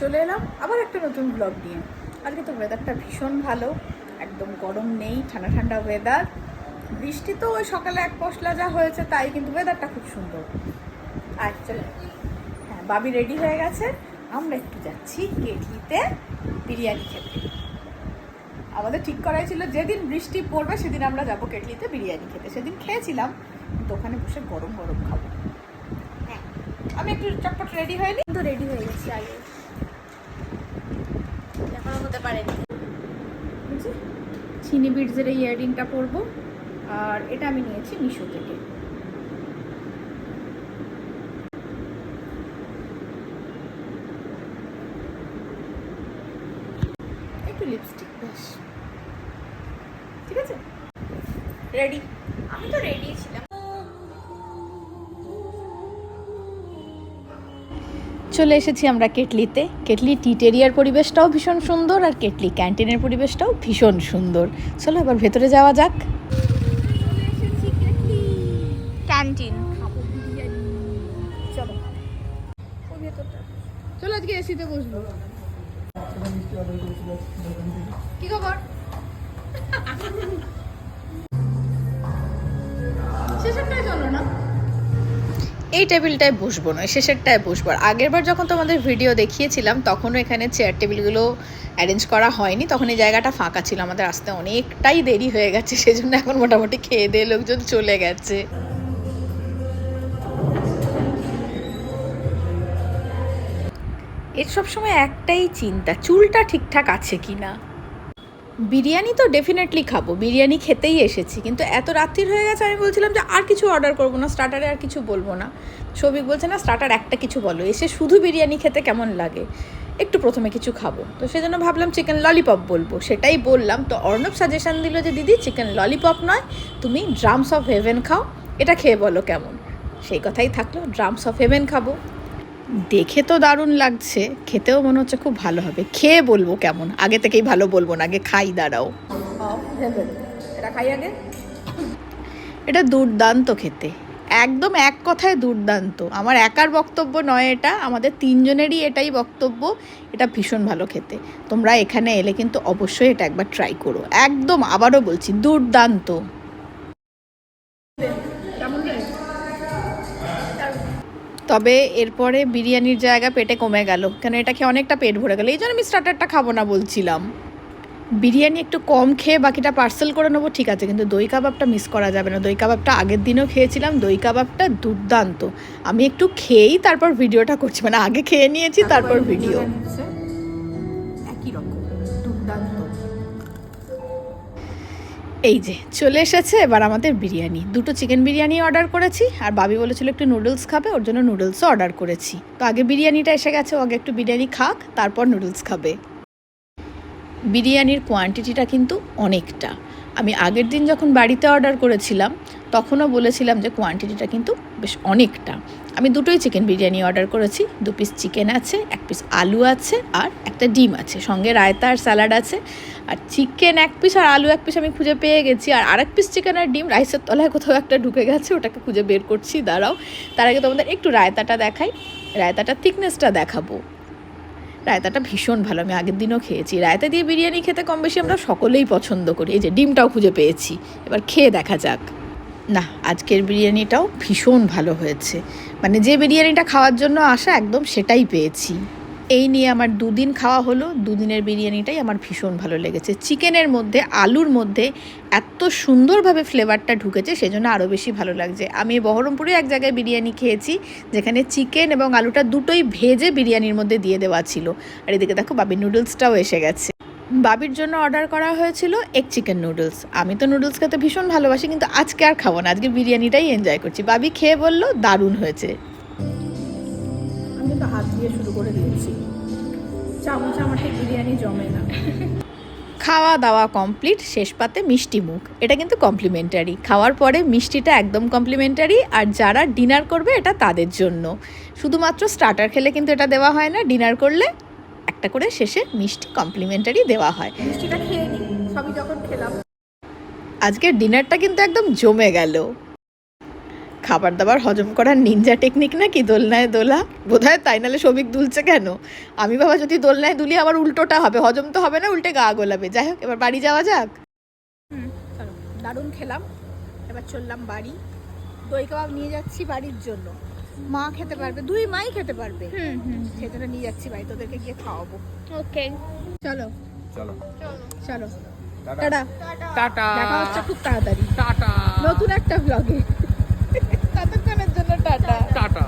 চলে এলাম আবার একটা নতুন ব্লগ নিয়ে। আজকে তো ওয়েদারটা ভীষণ ভালো, একদম গরম নেই, ঠান্ডা ঠান্ডা ওয়েদার বৃষ্টি তো ওই সকালে এক পশলা যা হয়েছে তাই, কিন্তু ওয়েদারটা খুব সুন্দর। আর চলে হ্যাঁ বাবি রেডি হয়ে গেছে। আমরা একটু যাচ্ছি কেটলিতে বিরিয়ানি খেতে। আমাদের ঠিক করাই ছিল, যেদিন বৃষ্টি পড়বে সেদিন আমরা যাব কেটলিতে বিরিয়ানি খেতে। সেদিন খেয়েছিলাম, কিন্তু ওখানে বসে গরম গরম খাব। হ্যাঁ আমি একটু চটপট রেডি হয়নি কিন্তু রেডি হয়ে গেছি, আগে হতে পারেনি চিনি বিডসের এই ইয়াররিংটা পরবো আর এটা আমি নিয়েছি মিশো থেকে। একটু লিপস্টিক ব্যাস। ঠিক আছে? রেডি আমি তো রেডি ছিলাম। চলে এসেছি আমরা কেটলিতে। কেটলি টিটেরিয়ার পরিবেশটাও ভীষণ সুন্দর আর কেটলি ক্যান্টিনের পরিবেশটাও ভীষণ সুন্দর। চলো এবার ভেতরে যাওয়া যাক। ক্যান্টিন। চলো আজকে এসিতে বসবো। কি খবর? চলো না? এই টেবিলটায় বসবো না শেষেরটায় বসবো। আর আগেরবার যখন তোমাদের ভিডিও দেখিয়েছিলাম, তখনও এখানে চেয়ার টেবিলগুলো অ্যারেঞ্জ করা হয়নি। তখন এই জায়গাটা ফাঁকা ছিল, আমাদের আসতে অনেকটাই দেরি হয়ে গেছে, সেজন্য এখন মোটামুটি খেয়ে দিয়ে লোকজন চলে গেছে। এর সবসময় একটাই চিন্তা, চুলটা ঠিকঠাক আছে কি না বিরিয়ানি তো ডেফিনেটলি খাব। বিরিয়ানি খেতেই এসেছি, কিন্তু এত রাত্রির হয়ে গেছে, আমি বলছিলাম যে আর কিছু অর্ডার করব না স্টার্টারে আর কিছু বলব না। সৌভিক বলছে, না স্টার্টার একটা কিছু বলো। এসে শুধু বিরিয়ানি খেতে কেমন লাগে? একটু প্রথমে কিছু খাব। তো সেজন্য ভাবলাম চিকেন ললিপপ বলব। সেটাই বললাম। তো অর্ণব সাজেশন দিল যে, দিদি চিকেন ললিপপ নয়, তুমি ড্রামস অফ হেভেন খাও। এটা খেয়ে বলো কেমন? সেই কথাই থাকল ড্রামস অফ হেভেন খাব। দেখে তো দারুণ লাগছে খেতেও মনে হচ্ছে খুব ভালো হবে। খেয়ে বলব কেমন? আগে থেকেই ভালো বলব না আগে খাই দাঁড়াও। এটা খাই আগে? এটা দুর্দান্ত খেতে। একদম এক কথায় দুর্দান্ত। আমার একার বক্তব্য নয় এটা আমাদের তিনজনেরই এটাই বক্তব্য। এটা ভীষণ ভালো খেতে। তোমরা এখানে এলে কিন্তু অবশ্যই এটা একবার ট্রাই করো। একদম আবারও বলছি দুর্দান্ত। তবে এরপরে বিরিয়ানির জায়গা পেটে কমে গেল। কেন এটা খেয়ে অনেকটা পেট ভরে গেল। এই জন্য আমি স্টার্টারটা খাব না বলছিলাম। বিরিয়ানি একটু কম খেয়ে বাকিটা পার্সেল করে নেব ঠিক আছে। কিন্তু দই কাবাবটা মিস করা যাবে না। দই কাবাবটা আগের দিনও খেয়েছিলাম। দই কাবাবটা দুর্দান্ত। আমি একটু খেয়েই তারপর ভিডিওটা করছি। মানে আগে খেয়ে নিয়েছি তারপর ভিডিও এই যে, চলে এসেছে এবার আমাদের বিরিয়ানি। দুটো চিকেন বিরিয়ানি অর্ডার করেছি, আর বাবি বলেছিল একটু নুডলস খাবে, ওর জন্য নুডলসও অর্ডার করেছি। তো আগে বিরিয়ানিটা এসে গেছে, ও আগে একটু বিরিয়ানি খাক, তারপর নুডলস খাবে। বিরিয়ানির কোয়ান্টিটিটা কিন্তু অনেকটা। আমি আগের দিন যখন বাড়িতে অর্ডার করেছিলাম, তখনও বলেছিলাম যে কোয়ান্টিটিটা কিন্তু বেশ অনেকটা। আমি দুটোই চিকেন বিরিয়ানি অর্ডার করেছি, দু পিস চিকেন আছে, এক পিস আলু আছে আর একটা ডিম আছে। সঙ্গে রায়তা আর স্যালাড আছে। আর চিকেন এক পিস আর আলু এক পিস আমি খুঁজে পেয়ে গেছি। আর আরেক পিস চিকেন আর ডিম রাইসের তলায় কোথাও একটা ঢুকে গেছে, ওটাকে খুঁজে বের করছি, দাঁড়াও। তার আগে তোমাদের একটু রায়তাটা দেখাই। রায়তাটা থিকনেসটা দেখাবো। রায়তাটা ভীষণ ভালো, আমি আগের দিনও খেয়েছি। রায়তা দিয়ে বিরিয়ানি খেতে কম বেশি আমরা সকলেই পছন্দ করি। এই যে ডিমটাও খুঁজে পেয়েছি, এবার খেয়ে দেখা যাক। না, আজকের বিরিয়ানিটাও ভীষণ ভালো হয়েছে। মানে যে বিরিয়ানিটা খাওয়ার জন্য আসা, একদম সেটাই পেয়েছি। এই নিয়ে আমার দুদিন খাওয়া হলো। দুদিনের বিরিয়ানিটাই আমার ভীষণ ভালো লেগেছে। চিকেনের মধ্যে, আলুর মধ্যে এত সুন্দরভাবে ফ্লেভারটা ঢুকেছে, সেজন্য আরও বেশি ভালো লাগছে। আমি বহরমপুরে এক জায়গায় বিরিয়ানি খেয়েছি, যেখানে চিকেন এবং আলুটা দুটোই ভেজে বিরিয়ানির মধ্যে দিয়ে দেওয়া ছিল। আর এদিকে দেখো বাবি নুডলসটাও এসে গেছে। বাবির জন্য অর্ডার করা হয়েছিল এক চিকেন নুডলস। আমি তো নুডলস খেতে ভীষণ ভালোবাসি, কিন্তু আজকে আর খাব না। আজকে বিরিয়ানিটাই এনজয় করছি। বাবি খেয়ে বলল, দারুণ হয়েছে। দিয়ে শুরু করে দিয়েছি। চামচ আমার ঠিক বিরিয়ানি জমে না। খাওয়া দাওয়া কমপ্লিট শেষ পাতে মিষ্টি মুখ। এটা কিন্তু কমপ্লিমেন্টারি খাওয়ার পরে মিষ্টিটা একদম কমপ্লিমেন্টারি আর যারা ডিনার করবে এটা তাদের জন্য। শুধুমাত্র স্টার্টার খেলে কিন্তু এটা দেওয়া হয় না ডিনার করলে একটা করে শেষে মিষ্টি কমপ্লিমেন্টারি দেওয়া হয়। মিষ্টিটা খেয়ে নিই সবই যখন খেলাম। আজকের ডিনারটা কিন্তু একদম জমে গেল। খাবার দাবার হজম করার নিনজা টেকনিক নাকি দোলনায় দোলা? বোধহয় তাই নাহলে শ্রমিক দুলছে কেন? আমি বাবা যদি দোলনায় দুলি আবার উল্টোটা হবে। হজম তো হবে না উল্টে গা গোলাবে। যাই হোক এবার বাড়ি যাওয়া যাক। চলো। দারুণ খেলাম। এবার চললাম বাড়ি। দই কাবাব নিয়ে যাচ্ছি বাড়ির জন্য। মা খেতে পারবে দুই মাই খেতে পারবে। হুম হুম সেটা নিয়ে যাচ্ছি বাড়ি তোদেরকে গিয়ে খাওয়াবো। ওকে। চলো। চলো। চলো। টাটা। টাটা। টাটা। দেখা হচ্ছে খুব তাড়াতাড়ি। টাটা। নতুন একটা ব্লগে টাটা টাটা